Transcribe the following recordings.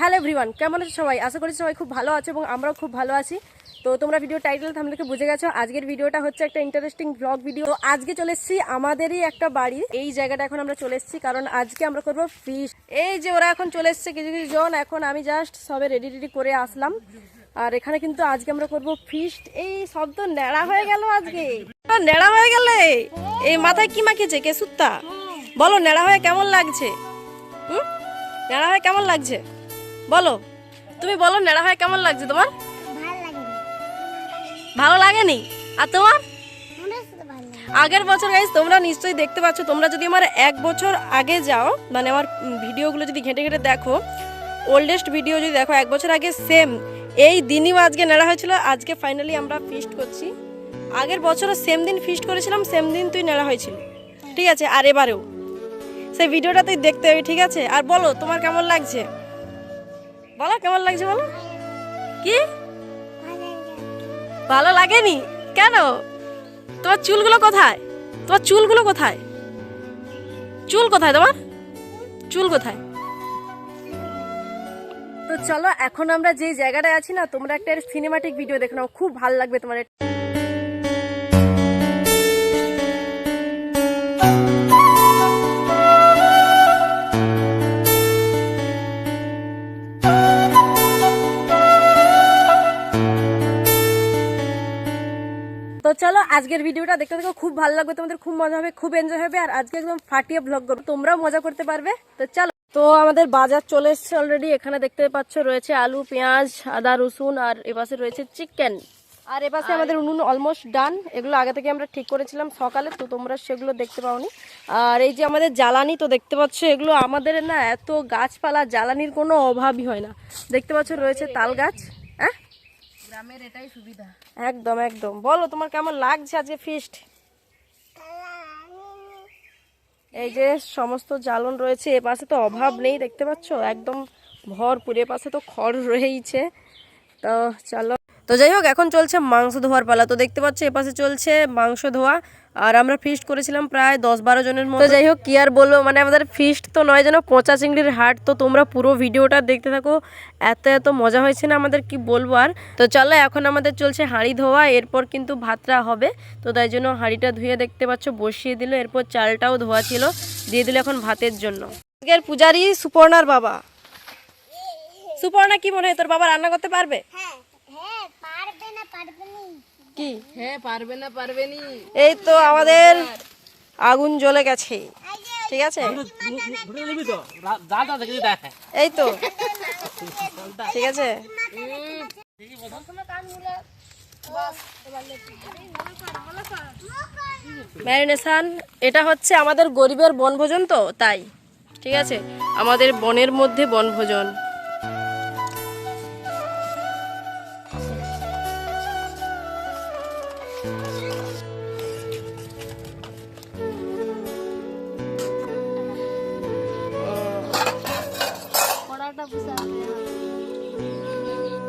Hello everyone কেমন আছে সবাই? আশা করি সবাই খুব ভালো আছে এবং আমরাও খুব ভালো আছি। তো তোমরা ভিডিও টাইটেল থামলে বুঝে গেছো, আজকের ভিডিওটা হচ্ছে একটা ইন্টারেস্টিং ব্লগ ভিডিও আজকে চলে এসেছি আমাদেরই একটা বাড়ি। এই জায়গাটা এখন আমরা চলে এসেছি কারণ আজকে আমরা করব ফিশ এই যে ওরা এখন চলে এসেছে, কিছু কিছু জন, এখন আমি জাস্ট সবে রেডি রেডি করে আসলাম। আর এখানে কিন্তু আজকে আমরা করব ফিস্ট এই সব তো ন্যাড়া হয়ে গেল আজকে। ন্যাড়া হয়ে গেলে এই মাথায় কি মাখিয়েছে কে সুত্তা বলো, ন্যাড়া হয়ে কেমন লাগছে? হুম? ন্যাড়া হয়ে কেমন লাগছে? বলো তুমি বলো নেড়া হয়ে কেমন লাগছে তোমার? ভালো লাগেনি। আর তোমার? আগের বছর গাইজ তোমরা নিশ্চয়ই দেখতে পাচ্ছ তোমরা যদি আমার এক বছর আগে যাও মানে আমার ভিডিওগুলো যদি ঘেঁটে ঘেঁটে দেখো ওল্ডেস্ট ভিডিও যদি দেখো এক বছর আগে সেম এই দিনই আজকে নেড়া হয়েছিল আজকে ফাইনালি আমরা ফিস্ট করছি। আগের বছরও সেম দিন ফিস্ট করেছিলাম সেম দিন তুই নেড়া হয়েছিল। ঠিক আছে আর এবারেও। সেই ভিডিওটা তুই দেখতে হবে ঠিক আছে? আর বলো তোমার কেমন লাগছে? বলো কেমন লাগছে বলো? কি? ভালো লাগেনি? কেন? তোমার চুলগুলো কোথায়? তোমার চুলগুলো কোথায়? চুল কোথায় তোমার? চুল কোথায়? তো চলো এখন আমরা যে জায়গাটায় আছি না তোমরা একটা সিনেমাটিক ভিডিও দেখে নাও। খুব ভালো লাগবে তোমার চলো আজকের ভিডিওটা দেখতে দেখো খুব ভালো লাগবে তোমাদের খুব মজা হবে খুব এনজয় হবে আর আজকে একদম ফাটিয়ে ব্লগ করব। তোমরাও মজা করতে পারবে। তো চলো। তো আমাদের বাজার চলে এসছে অলরেডি এখানে দেখতে পাচ্ছ রয়েছে আলু পেঁয়াজ আদা রসুন আর এপাশে রয়েছে চিকেন আর এপাশে আমাদের উনুন অলমোস্ট ডান এগুলো আগে থেকে আমরা ঠিক করেছিলাম সকালে তো তোমরা সেগুলো দেখতে পাওনি। আর এই যে আমাদের জ্বালানি তো দেখতে পাচ্ছ এগুলো আমাদের না এত গাছপালা জ্বালানির কোনো অভাবই হয় না। দেখতে পাচ্ছ রয়েছে তাল গাছ হ্যাঁ? গ্রামের এটাই সুবিধা। একদম একদম। বলো, তোমার কেমন লাগছে আজকে ফিস্ট এই যে সমস্ত জ্বালন রয়েছে, এ পাশে তো অভাব নেই, দেখতে পাচ্ছ? একদম ভরপুর, এ পাশে তো খড় রয়েইছে। তো চলো তো যাই হোক এখন চলছে মাংস ধোয়ার পালা। তো দেখতে পাচ্ছ এ পাশে চলছে মাংস ধোয়া। আর আমরা ফিস্ট করেছিলাম প্রায় দশ বারো জনের মতো। যাই হোক কি আর বলব মানে আমাদের ফিস্ট তো নয় যেন পচা চিংড়ির হাট। তো তোমরা পুরো ভিডিওটা দেখতে থাকো। এত এত মজা হয়েছে না আমাদের কি বলব আর। তো চলো এখন আমাদের চলছে হাঁড়ি ধোয়া। এরপর কিন্তু ভাতটা হবে। তো তাই জন্য হাঁড়িটা ধুয়ে দেখতে পাচ্ছ বসিয়ে দিল। এরপর চালটাও ধোয়া ছিল। দিয়ে দিল এখন ভাতের জন্য। আজকের পূজারি সুপর্ণার বাবা। সুপর্ণা কি মনে হয় তোর বাবা রান্না করতে পারবে? কি? হ্যাঁ পারবে না পারবে নি। এই তো আমাদের আগুন জ্বলে গেছে। ঠিক আছে? এই তো। ঠিক আছে? ম্যারিনেশন এটা হচ্ছে আমাদের গরিবের বনভোজন তো তাই। ঠিক আছে? আমাদের বনের মধ্যে বনভোজন।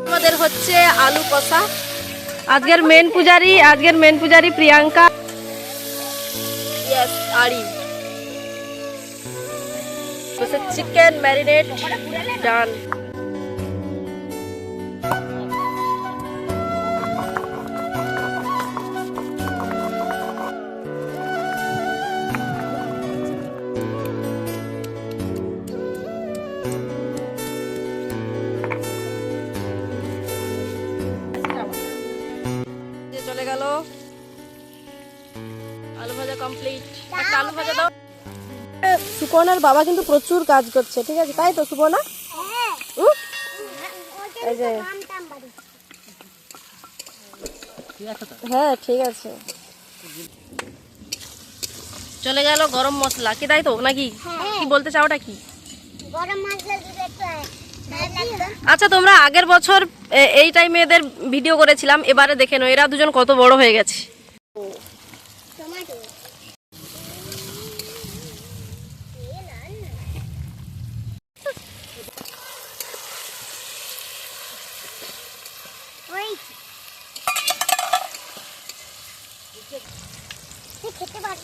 আমাদের হচ্ছে আলু কষা। আজকের মেন পূজারি আজকের মেন পূজারি প্রিয়াঙ্কা। ইয়েস আড়ি। চিকেন ম্যারিনেট ডান একটা আলু ভাজা দাও। এ, সুপর্ণার বাবা কিন্তু প্রচুর কাজ করছে ঠিক আছে? তাই তো সুপর্ণা? হুম? হ্যাঁ ঠিক আছে। চলে গেল গরম মশলা। কি তাই তো নাকি? কি বলতে চাওটা কি? গরম মশলা দিলে একটু ভালো লাগতো আচ্ছা তোমরা আগের বছর এই টাইমে এদের ভিডিও করেছিলাম এবারে দেখে নাও এরা দুজন কত বড় হয়ে গেছে।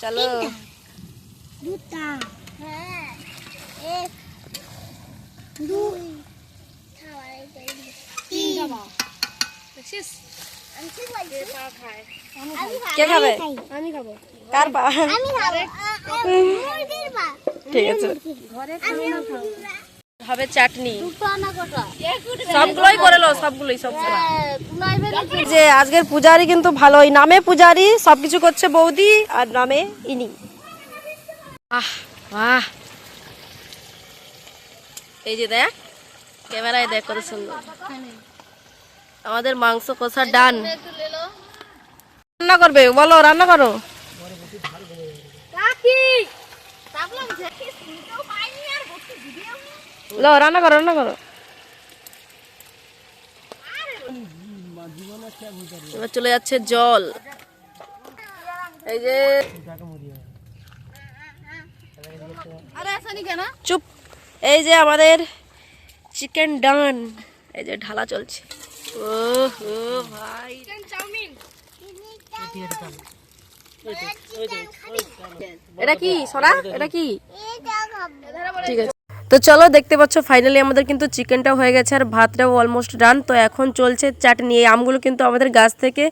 চলো দুটা হ্যাঁ এক দুই ঠিক কে খাবে? আমি খাব। কার পা? আমি খাব। ঠিক আছে। চাটনি দুটো আনা চাটনি। সবগুলোই করে লো সবগুলোই সবগুলো যে আজকের পূজারি কিন্তু ভালোই নামে পূজারি সবকিছু করছে বৌদি আর নামে ইনি। আহ বাহ। এই যে দেখ ক্যামেরায় দেখ কত সুন্দর। আমাদের মাংস কষা ডান। রান্না করবে বলো রান্না করো। লো রান্না করো রান্না করো। এবার চলে যাচ্ছে জল। এই যে চুপ। এই যে আমাদের চিকেন ডান। এই যে ঢালা চলছে। ও হো ভাই। এটা কি সোনা এটা কি? ঠিক আছে। তো চলো দেখতে পাচ্ছ ফাইনালি আমাদের কিন্তু চিকেনটা হয়ে গেছে আর ভাতটাও অলমোস্ট ডান তো এখন চলছে চাটনি। এই আমগুলো কিন্তু আমাদের গাছ থেকে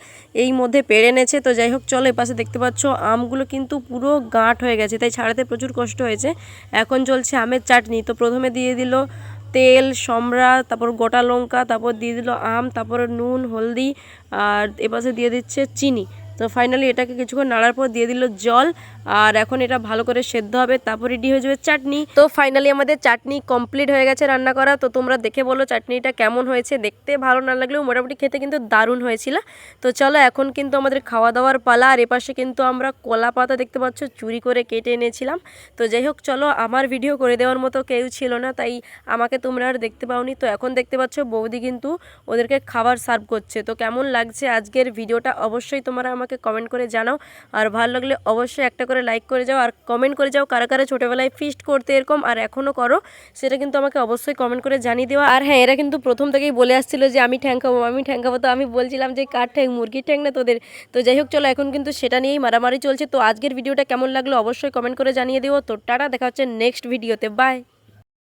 এই মধ্যে পেড়ে এনেছে। তো যাই হোক, চলো এপাশে দেখতে পাচ্ছ, আমগুলো কিন্তু পুরো গাঁট হয়ে গেছে। তাই ছাড়াতে প্রচুর কষ্ট হয়েছে। এখন চলছে আমের চাটনি। তো প্রথমে দিয়ে দিল তেল সমরা তারপর গোটা লঙ্কা, তারপর দিয়ে দিল আম, তারপর নুন, হলদি আর এপাশে দিয়ে দিচ্ছে চিনি। তো ফাইনালি এটাকে কিছুক্ষণ নাড়ার পর দিয়ে দিল জল। আর এখন এটা ভালো করে সেদ্ধ হবে, তারপর রেডি হয়ে যাবে চাটনি। তো ফাইনালি আমাদের চাটনি কমপ্লিট হয়ে গেছে রান্না করা। তো তোমরা দেখে বলো চাটনিটা কেমন হয়েছে, দেখতে ভালো না লাগলেও মোটামুটি খেতে কিন্তু দারুণ হয়েছিল। তো চলো এখন কিন্তু আমাদের খাওয়া দাওয়ার পালা, আর এপাশে কিন্তু আমরা কলা পাতা দেখতে পাচ্ছ চুরি করে কেটে এনেছিলাম। তো যাই হোক, চলো আমার ভিডিও করে দেওয়ার মতো কেউ ছিল না, তাই আমাকে তোমরা আর দেখতে পাওনি। তো এখন দেখতে পাচ্ছ বৌদি কিন্তু ওদেরকে খাবার সার্ভ করছে। তো কেমন লাগছে আজকের ভিডিওটা অবশ্যই তোমরা আমাকে কমেন্ট করে জানাও। আর ভালো লাগলে অবশ্যই একটা করে লাইক করে যাও আর কমেন্ট করে যাও কারা কারা ছোটোবেলায় ফিস্ট করতে এরকম আর এখনও করো, সেটা কিন্তু আমাকে অবশ্যই কমেন্ট করে জানিয়ে দেওয়া আর হ্যাঁ এরা কিন্তু প্রথম থেকেই বলে আসছিল যে আমি ঠ্যাং খাব, আমি ঠ্যাং খাব, তো আমি বলছিলাম যে কার ঠ্যাং, মুরগির ঠ্যাং না তোদের? তো যাই হোক, চলো এখন কিন্তু সেটা নিয়েই মারামারি চলছে। তো আজকের ভিডিওটা কেমন লাগল অবশ্যই কমেন্ট করে জানিয়ে দিও। তো টাটা, দেখা হচ্ছে নেক্সট ভিডিওতে বাই